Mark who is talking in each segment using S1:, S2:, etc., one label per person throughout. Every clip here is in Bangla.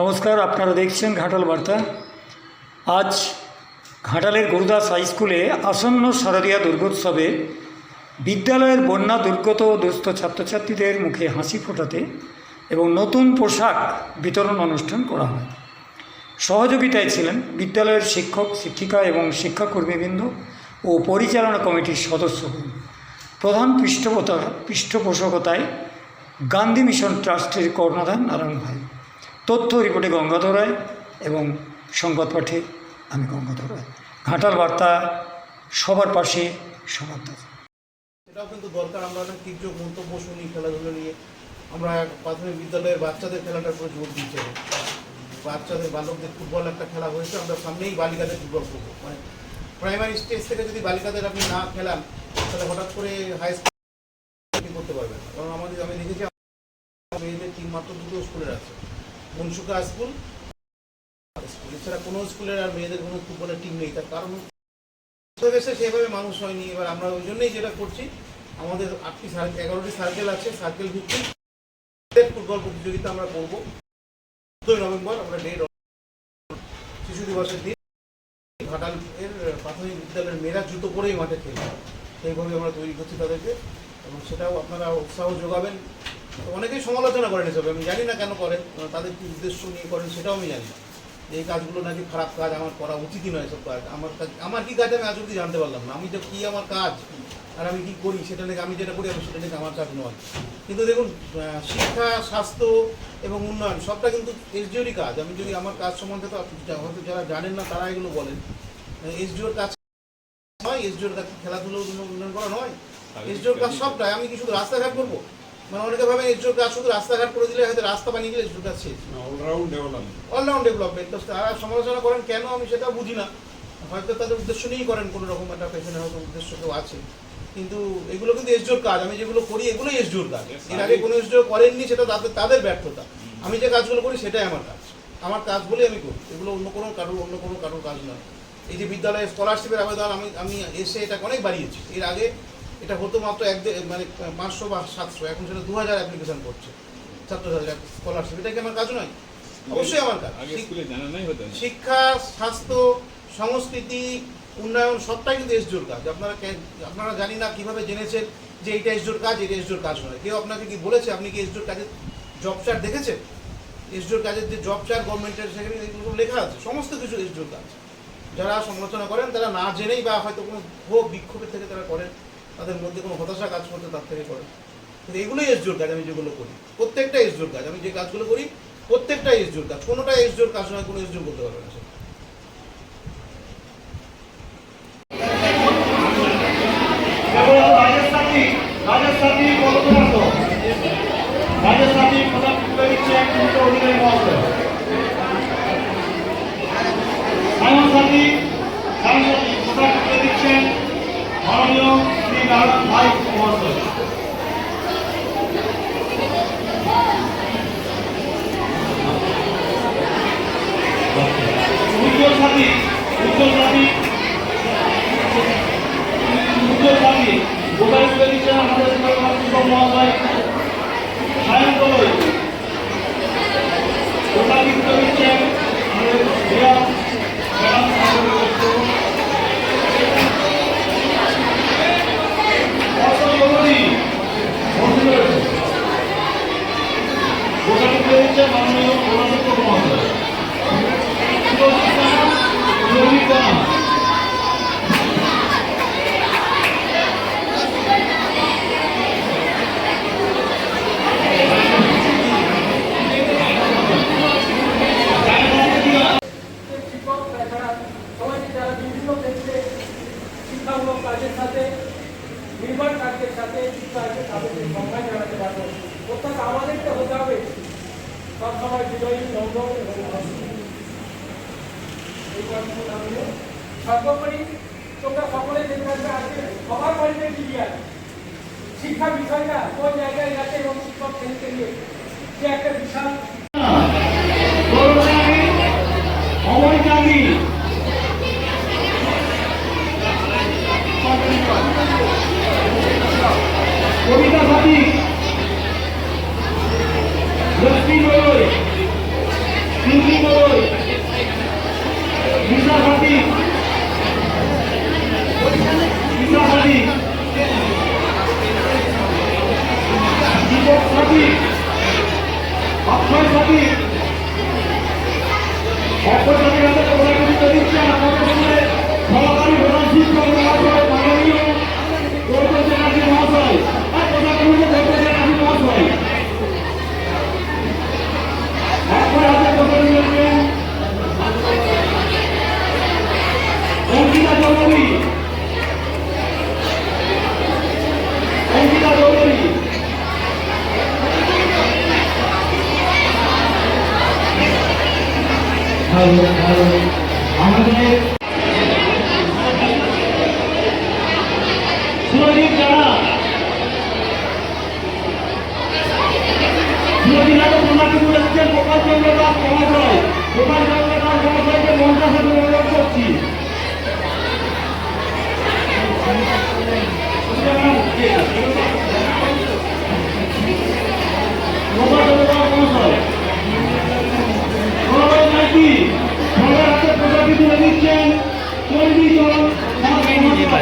S1: নমস্কার, আপনারা দেখছেন ঘাটাল বার্তা। আজ ঘাটালের গুরুদাস হাই স্কুলে আসন্ন শারদীয়া দুর্গোৎসবে বিদ্যালয়ের বন্যা দুর্গত দুস্থ ছাত্রছাত্রীদের মুখে হাসি ফোটাতে এবং নতুন পোশাক বিতরণ অনুষ্ঠান করা হয়। সহযোগিতায় ছিলেন বিদ্যালয়ের শিক্ষক, শিক্ষিকা এবং শিক্ষাকর্মীবৃন্দ ও পরিচালনা কমিটির সদস্যগণ প্রধান পৃষ্ঠপোষকতা পৃষ্ঠপোষকতায় গান্ধী মিশন ট্রাস্টের কর্ণধার নারায়ণ ভাই। তথ্য রিপোর্টে গঙ্গাধর রায় এবং সংবাদ পাঠে আমি গঙ্গাধর রায়। বার্তা, সবার পাশে সবার কাছে
S2: সেটাও কিন্তু দরকার, আমরা অনেক তীর্য মন্তব্য শুনি খেলাধুলো নিয়ে। আমরা প্রাথমিক বিদ্যালয়ের বাচ্চাদের খেলাটার উপরে জোর দিতে এখন। বাচ্চাদের, বালকদের ফুটবল একটা খেলা হয়েছে, আমরা সামনেই বালিকাদের ফুটবল করব। মানে প্রাইমারি স্টেজ থেকে যদি বালিকাদের আপনি না খেলান, তাহলে হঠাৎ করে হাই স্কুল করতে পারবেন কারণ আমাদের, আমি দেখেছি মেয়েদের টিম মাত্র দুটো স্কুলের আছে। মনসুকা স্কুল। স্কুল এছাড়া কোনো স্কুলের আর মেয়েদের কোনো ফুটবলের টিম নেই। তার কারণ দেশে সেভাবে মানুষ হয়নি। এবার আমরা ওই জন্যই যেটা করছি, আমাদের আটটি সার্কেল এগারোটি সার্কেল আছে সার্কেল ভিত্তিক ফুটবল প্রতিযোগিতা আমরা করব। চোদ্দই নভেম্বর, আমরা ডেট শিশু দিবসের দিন। ঘাটাল এর প্রাথমিক বিদ্যালয়ের মেয়েরা জুতো পরেই মাঠে খেলবে। সেইভাবে আমরা তৈরি করছি তাদেরকে এবং সেটাও আপনারা উৎসাহ যোগাবেন। অনেকেই সমালোচনা করেন এসব আমি জানি না কেন করেন তাদের কি উদ্দেশ্য নিয়ে করেন সেটাও আমি জানি না। এই কাজগুলো নাকি খারাপ কাজ আমার করা উচিতই নয় এসব কাজ। আমার কাজ আমার কি কাজ আমি আজ অব্দি জানতে পারলাম না। আমি যে কী আমার কাজ আর আমি কি করি সেটা নাকি আমি যেটা করি আমি সেটা নাকি আমার কাজ নয়। কিন্তু দেখুন শিক্ষা স্বাস্থ্য এবং উন্নয়ন সবটা কিন্তু এসডিওরই কাজ। আমি যদি আমার কাজ সম্বন্ধে তো হয়তো যারা জানেন না তারা এগুলো বলেন। এসডিওর কাজ নয় এসডিওর কাজ খেলাধুলো উন্নয়ন করা নয়? এসডিওর কাজ সবটাই। আমি কি শুধু রাস্তাঘাট করব? মানে অনেকে ভাবে এসডিওর কাজ শুধু রাস্তাঘাট করে দিলে হয়তো রাস্তা বানিয়ে গেলে এসডিওর কাজ শেষ
S3: অলরাউন্ড ডেভেলপমেন্ট
S2: অলরাউন্ড ডেভেলপমেন্ট তো তারা সমালোচনা করেন কেন আমি সেটা বুঝি না? হয়তো তাদের উদ্দেশ্য নিয়েই করেন কোনো রকম একটা পেছনে হয়তো উদ্দেশ্য কেউ আছে। কিন্তু এগুলো কিন্তু এসডিওর কাজ। আমি যেগুলো করি এগুলোই এসডিওর কাজ। এর আগে কোনো এসডিও করেননি সেটা তাদের তাদের ব্যর্থতা। আমি যে কাজগুলো করি সেটাই আমার কাজ। আমার কাজ বলে আমি করি। এগুলো অন্য কোনো কারোর অন্য কোনো কারোর কাজ নয়। এই যে বিদ্যালয়ে স্কলারশিপের আবেদন আমি আমি এসে এটা অনেক বাড়িয়েছি। এর আগে এটা হতো মাত্র এক মানে পাঁচশো বা সাতশো এখন সেটা দু হাজার অ্যাপ্লিকেশন করছে ছাত্রছাত্রীরা স্কলারশিপ এটা কি আমার কাজ নয়? অবশ্যই আমার কাজ। শিক্ষা স্বাস্থ্য সংস্কৃতি উন্নয়ন সবটাই কিন্তু এসডিওর কাজ। আপনারা আপনারা জানি না কীভাবে জেনেছেন যে এইটা এসডিওর কাজ এটা এসডিওর কাজ নয়। কেউ আপনাকে কি বলেছে? আপনি কি এসডিওর কাজের জব চার্ট দেখেছেন? এসডিওর কাজের যে জব চার্ট গভর্নমেন্টের সেখানে লেখা আছে। সমস্ত কিছু এসডিওর কাজ। যারা সমালোচনা করেন তারা না জেনেই বা হয়তো কোনো ক্ষোভ বিক্ষোভের থেকে তারা করেন। তাদের মধ্যে কোনো হতাশা কাজ করতে তার থেকে করেন কিন্তু এগুলোই এসডিওর কাজ আমি যেগুলো করি। প্রত্যেকটা এসডিওর কাজ। আমি যে কাজগুলো করি, প্রত্যেকটা এসডিওর কাজ। কোনোটা এসডিওর কাজ নয়, কোনো এসডিও বলতে পারবে না সেটা।
S4: এবং রাজস্থানী রাজস্থানী কলকাতা রাজস্থানী প্রধান তুলে দিচ্ছেন দুটো অধিকারী মহাশয় সায়নসাথী সায়নসাথী প্রধান তুলে দিচ্ছেন মাননীয় শ্রী নারায়ণ ভাই মহাশয় উজ্জ্বল সাথী উজ্জ্বল সাথী উজ্জ্বল সাথী গোপাল তুলে দিচ্ছেন আমাদের শিক্ষক মহাশয় সায়ন গগৈ গোপাল তুলে দিচ্ছেন আমাদের ক্রীড়া ম্যাডাম গোপাল তুলে দিচ্ছেন মাননীয় প্রধান শিক্ষক মহাশয় রবি কণা
S5: শিক্ষক তাছাড়া সমাজে যারা বিভিন্ন ক্ষেত্রে শিক্ষামূলক কাজের সাথে নির্মাণ কাজের সাথে যুক্ত আছে তাদেরকে সম্মান জানাতে পারব অর্থাৎ আমাদেরকে হতে হবে সবসময় বিজয়ী নম্র এবং ভদ্র। এই কথাগুলো আমি সর্বোপরি তোমরা সকলে সবার বাড়িতে টিভি আছে? শিক্ষা বিষয়টা কোন জায়গায় গেছে এবং শিক্ষক শ্রেণীকে নিয়ে? একটা বিশাল
S4: করুণাময়ী অক্ষয় সাথী অক্ষয় আমাদের সুরজিৎ জানা সুরজিৎ জানা প্রণালী করেছেন গোপাল চন্দ্র দাস মহাশয় গোপাল চন্দ্র দাস মহাশয়কে মঞ্চের সাথে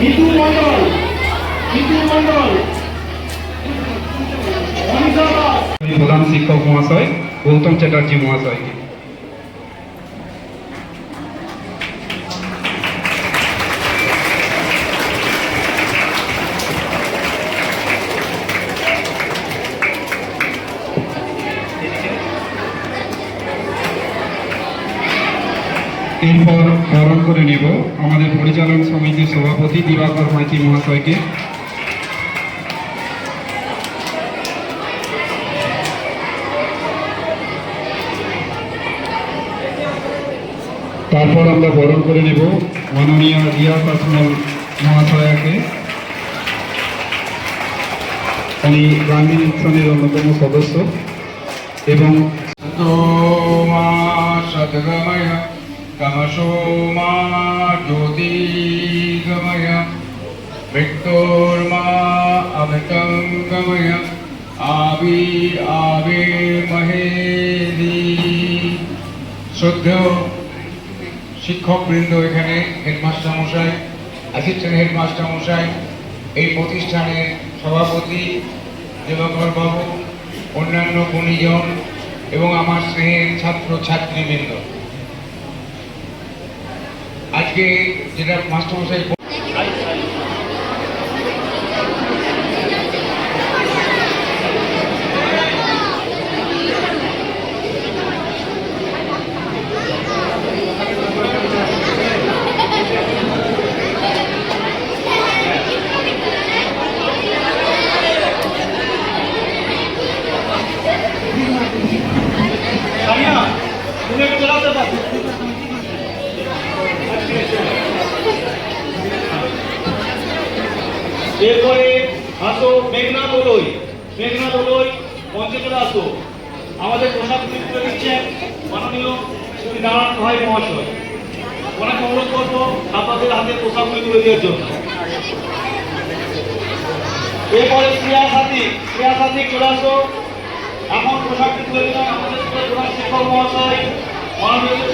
S4: বিপুল মন্ডল বিপুল মন্ডল
S3: প্রধান শিক্ষক মহাশয় গৌতম চ্যাটার্জি মহাশয়কে। এরপর বরণ করে নেব আমাদের পরিচালন সমিতির সভাপতি দিবাকর মাইতি মহাশয়কে। তারপর আমরা বরণ করে নেব মাননীয় রিয়া কাসমল মহাশয়াকে। উনি গ্রামীণ মিশনের অন্যতম সদস্য এবং সদ্গময় তমসো মা জ্যোতির্গময় মৃত্যুর্মা অমৃতং গময় আবির আবির মহেদি শ্রদ্ধেয় শিক্ষকবৃন্দ এখানে হেডমাস্টার মশাই অ্যাসিস্ট্যান্ট হেডমাস্টার মশাই, এই প্রতিষ্ঠানের সভাপতি, দেবকর বাবু, অন্যান্য গুণীজন এবং আমার স্নেহের ছাত্র ছাত্রীবৃন্দ আজকে যেটা মাস্টারমশাই
S4: এরপরে আসো, মেঘনা দোলই মেঘনা দোলই মঞ্চে আসো। আমাদের পোশাক তুলে দিচ্ছেন মাননীয় শ্রী নারায়ণ ভাই মহাশয়। ওনাকে অনুরোধ করব আপনাদের হাতে পোশাকগুলি তুলে দেওয়ার জন্য। এরপরে ক্রিয়া সাথী ক্রিয়া সাথী চলে আসো। এখন পোশাকটি তুলে দিলাম আমাদের প্রধান শিক্ষক মহাশয়, মাননীয়